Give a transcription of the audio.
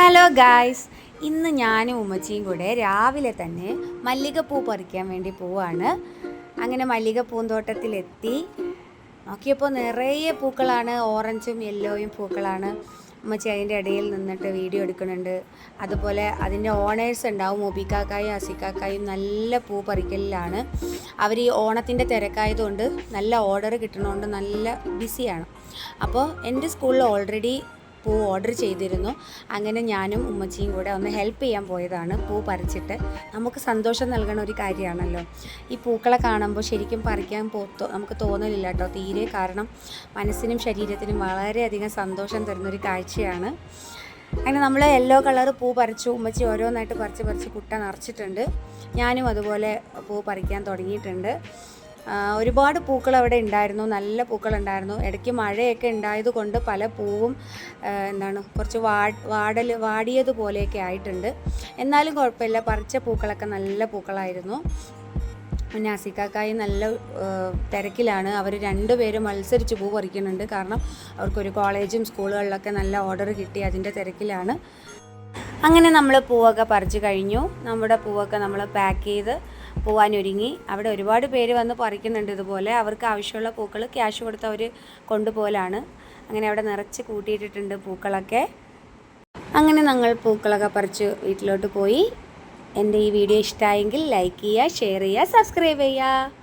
Hello guys ഇന്ന് ഞാനും ഉമ്മച്ചിയും കൂടെ രാവിലെ തന്നെ മല്ലികപ്പൂ പറിക്കാൻ വേണ്ടി പോവാണ്. അങ്ങനെ മല്ലിക പൂന്തോട്ടത്തിലെത്തി നോക്കിയപ്പോൾ നിറയെ പൂക്കളാണ്. ഓറഞ്ചും യെല്ലോയും പൂക്കളാണ്. ഉമ്മച്ചി അതിന്റെ ഇടയിൽ നിന്നിട്ട് വീഡിയോ എടുക്കുന്നുണ്ട്. അതുപോലെ അതിന്റെ ഓണേഴ്സ് ഉണ്ടാവും. ഒബിക്കാക്കായും അസിക്കാക്കായും നല്ല പൂ പറിക്കലിലാണ്. അവർ ഈ ഓണത്തിന്റെ തിരക്കായതുകൊണ്ട് നല്ല ഓർഡർ കിട്ടണതുകൊണ്ട് നല്ല ബിസിയാണ്. അപ്പോൾ എന്റെ സ്കൂളിൽ ഓൾറെഡി പൂ ഓർഡർ ചെയ്തിരുന്നു. അങ്ങനെ ഞാനും ഉമ്മച്ചിയും കൂടെ ഒന്ന് ഹെൽപ്പ് ചെയ്യാൻ പോയതാണ്. പൂ പറിച്ചിട്ട്. നമുക്ക് സന്തോഷം നൽകുന്ന ഒരു കാര്യമാണല്ലോ. ഈ പൂക്കളെ കാണുമ്പോൾ ശരിക്കും പറിക്കാൻ പോത്തോ നമുക്ക് തോന്നലില്ല കേട്ടോ. തീരെ കാരണം മനസ്സിനും ശരീരത്തിനും വളരെയധികം സന്തോഷം തരുന്നൊരു കാഴ്ചയാണ്. അങ്ങനെ നമ്മൾ യെല്ലോ കളർ പൂ പറിച്ചു. ഉമ്മച്ചി ഓരോന്നായിട്ട് പറിച്ച് പറിച്ച് കുട്ട നിറച്ചിട്ടുണ്ട്. ഞാനും അതുപോലെ പൂ പറിക്കാൻ തുടങ്ങിയിട്ടുണ്ട്. ഒരുപാട് പൂക്കൾ അവിടെ ഉണ്ടായിരുന്നു. നല്ല പൂക്കൾ ഉണ്ടായിരുന്നു ഇടയ്ക്ക് മഴയൊക്കെ ഉണ്ടായതുകൊണ്ട് പല പൂവും എന്താണ് കുറച്ച് വാടൽ വാടിയതുപോലെയൊക്കെ ആയിട്ടുണ്ട്. എന്നാലും കുഴപ്പമില്ല. പറിച്ച പൂക്കളൊക്കെ നല്ല പൂക്കളായിരുന്നു. പിന്നെ അസിക്കാക്കായി നല്ല തിരക്കിലാണ്. അവർ രണ്ടുപേരും മത്സരിച്ച് പൂ പറിക്കുന്നുണ്ട്. കാരണം അവർക്കൊരു കോളേജും സ്കൂളുകളിലൊക്കെ നല്ല ഓർഡർ കിട്ടി അതിന്റെ തിരക്കിലാണ്. അങ്ങനെ നമ്മൾ പൂവൊക്കെ പറിച്ചു കഴിഞ്ഞു. നമ്മുടെ പൂവൊക്കെ നമ്മൾ പാക്ക് ചെയ്ത് പോവാനൊരുങ്ങി. അവിടെ ഒരുപാട് പേര് വന്ന് പറിക്കുന്നുണ്ട് ഇതുപോലെ. അവർക്ക് ആവശ്യമുള്ള പൂക്കൾ ക്യാഷ് കൊടുത്ത് അവർ കൊണ്ടുപോകലാണ് അങ്ങനെ അവിടെ നിറച്ച് കൂട്ടിയിട്ടിട്ടുണ്ട് പൂക്കളൊക്കെ. അങ്ങനെ ഞങ്ങൾ പൂക്കളൊക്കെ പറിച്ച് വീട്ടിലോട്ട് പോയി. എന്റെ ഈ വീഡിയോ ഇഷ്ടമായെങ്കിൽ ലൈക്ക് ചെയ്യുക ഷെയർ ചെയ്യുക സബ്സ്ക്രൈബ് ചെയ്യുക.